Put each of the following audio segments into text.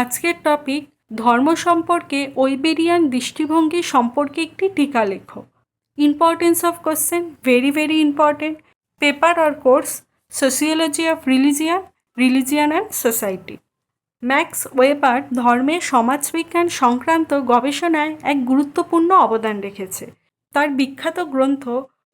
আজকের টপিক ধর্ম সম্পর্কে ওইবেরিয়ান দৃষ্টিভঙ্গি সম্পর্কে একটি টিকা লেখো। Importance of question very very important paper or course sociology of religion religion and society Max Weber ধর্মের সমাজবিজ্ঞান সংক্রান্ত গবেষণায় এক গুরুত্বপূর্ণ অবদান রেখেছে। তার বিখ্যাত গ্রন্থ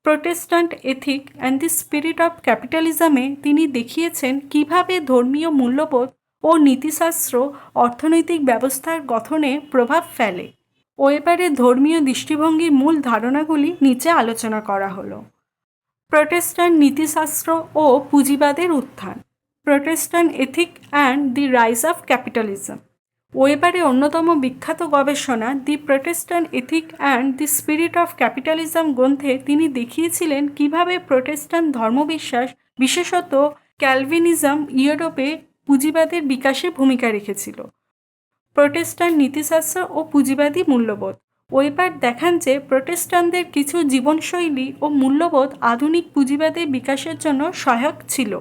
Protestant ethic and the spirit of ক্যাপিটালিজমে তিনি দেখিয়েছেন কীভাবে ধর্মীয় মূল্যবোধ নীতিশাস্ত্র, অর্থনৈতিক ব্যবস্থার গঠনে প্রভাব ফেলে। ওয়েবারের ধর্মীয় দৃষ্টিভঙ্গির মূল ধারণাগুলি নিচে আলোচনা করা হলো। প্রোটেস্ট্যান্ট নীতিশাস্ত্র ও পুঁজিবাদের উত্থান। Protestant ethic and the rise of capitalism. ওয়েবারের অন্যতম বিখ্যাত গবেষণা the Protestant ethic and the spirit of capitalism গ্রন্থে তিনি দেখিয়েছিলেন কীভাবে প্রোটেস্ট্যান্ট ধর্মবিশ্বাস, বিশেষত ক্যালভিনিজম, ইউরোপে পুঁজিবাদের বিকাশে ভূমিকা রেখেছিল। প্রোটেস্ট্যান্ট নীতিশাস্ত্র ও পুঁজিবাদী মূল্যবোধ। ওয়েবার দেখান যে প্রোটেস্ট্যান্টদের কিছু জীবনশৈলী ও মূল্যবোধ আধুনিক পুঁজিবাদের বিকাশের জন্য সহায়ক ছিল।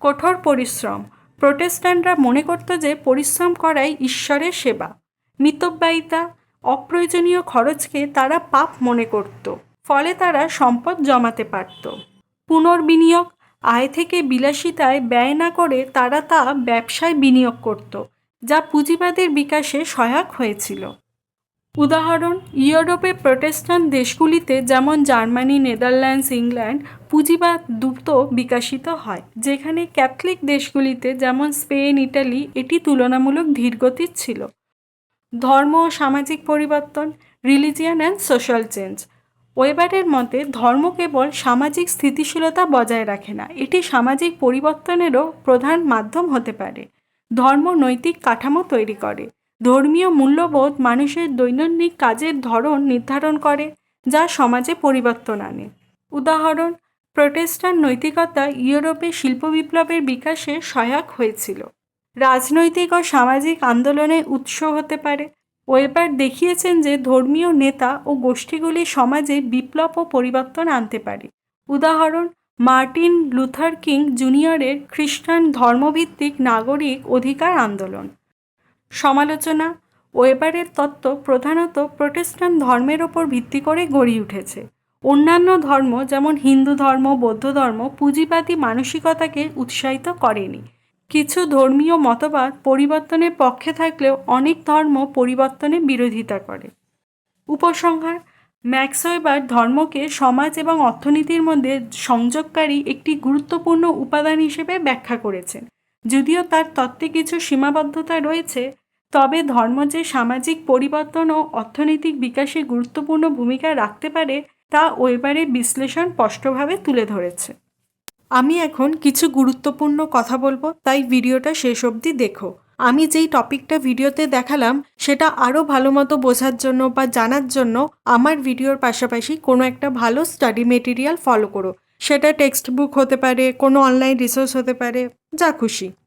কঠোর পরিশ্রম। প্রোটেস্ট্যান্টরা মনে করত যে পরিশ্রম করাই ঈশ্বরের সেবা। মিতব্যয়িতা অপ্রয়োজনীয় খরচকে তারা পাপ মনে করত। ফলে তারা সম্পদ জমাতে পারত। পুনর্বিনিয়োগ আয় থেকে বিলাসিতায় ব্যয় না করে তারা তা ব্যবসায় বিনিয়োগ করত, যা পুঁজিবাদের বিকাশে সহায়ক হয়েছিল। উদাহরণ, ইউরোপে প্রোটেস্ট্যান্ট দেশগুলিতে যেমন জার্মানি, নেদারল্যান্ডস, ইংল্যান্ড, পুঁজিবাদ দ্রুত বিকাশিত হয়, যেখানে ক্যাথলিক দেশগুলিতে যেমন স্পেন, ইটালি, এটি তুলনামূলক ধীরগতির ছিল। ধর্ম ও সামাজিক পরিবর্তন, রিলিজিয়ান অ্যান্ড সোশ্যাল চেঞ্জ ওয়েবারের মতে ধর্ম কেবল সামাজিক স্থিতিশীলতা বজায় রাখে না, এটি সামাজিক পরিবর্তনেরও প্রধান মাধ্যম হতে পারে। ধর্ম নৈতিক কাঠামো তৈরি করে, ধর্মীয় মূল্যবোধ মানুষের দৈনন্দিন কাজের ধরন নির্ধারণ করে, যা সমাজে পরিবর্তন আনে। উদাহরণ প্রোটেস্ট্যান্ট নৈতিকতা ইউরোপে শিল্প বিপ্লবের বিকাশে সহায়ক হয়েছিল। রাজনৈতিক ও সামাজিক আন্দোলনের উৎস হতে পারে ওয়েবার দেখিয়েছেন যে ধর্মীয় নেতা ও গোষ্ঠীগুলি সমাজে বিপ্লব ও পরিবর্তন আনতে পারে। উদাহরণ, মার্টিন লুথার কিং জুনিয়রের খ্রিস্টান ধর্মভিত্তিক নাগরিক অধিকার আন্দোলন। সমালোচনা ওয়েবারের তত্ত্ব প্রধানত প্রোটেস্ট্যান্ট ধর্মের ওপর ভিত্তি করে গড়ে উঠেছে। অন্যান্য ধর্ম যেমন হিন্দু ধর্ম, বৌদ্ধ ধর্ম পুঁজিবাদী মানসিকতাকে উৎসাহিত করেনি। কিছু ধর্মীয় মতবাদ পরিবর্তনের পক্ষে থাকলেও অনেক ধর্ম পরিবর্তনের বিরোধিতা করে। উপসংহার, ম্যাক্সওয়েবার ধর্মকে সমাজ এবং অর্থনীতির মধ্যে সংযোগকারী একটি গুরুত্বপূর্ণ উপাদান হিসেবে ব্যাখ্যা করেছেন। যদিও তার তত্ত্বে কিছু সীমাবদ্ধতা রয়েছে, তবে ধর্ম যে সামাজিক পরিবর্তন ও অর্থনৈতিক বিকাশে গুরুত্বপূর্ণ ভূমিকা রাখতে পারে, তা ওয়েবারের বিশ্লেষণ স্পষ্টভাবে তুলে ধরেছে। আমি এখন কিছু গুরুত্বপূর্ণ কথা বলব, তাই ভিডিওটা শেষ অবধি দেখো। আমি যেই টপিকটা ভিডিওতে দেখালাম, সেটা আরও ভালো মতো বোঝার জন্য বা জানার জন্য আমার ভিডিওর পাশাপাশি কোনো একটা ভালো স্টাডি মেটেরিয়াল ফলো করো। সেটা টেক্সট বুক হতে পারে, কোনো অনলাইন রিসোর্স হতে পারে, যা খুশি।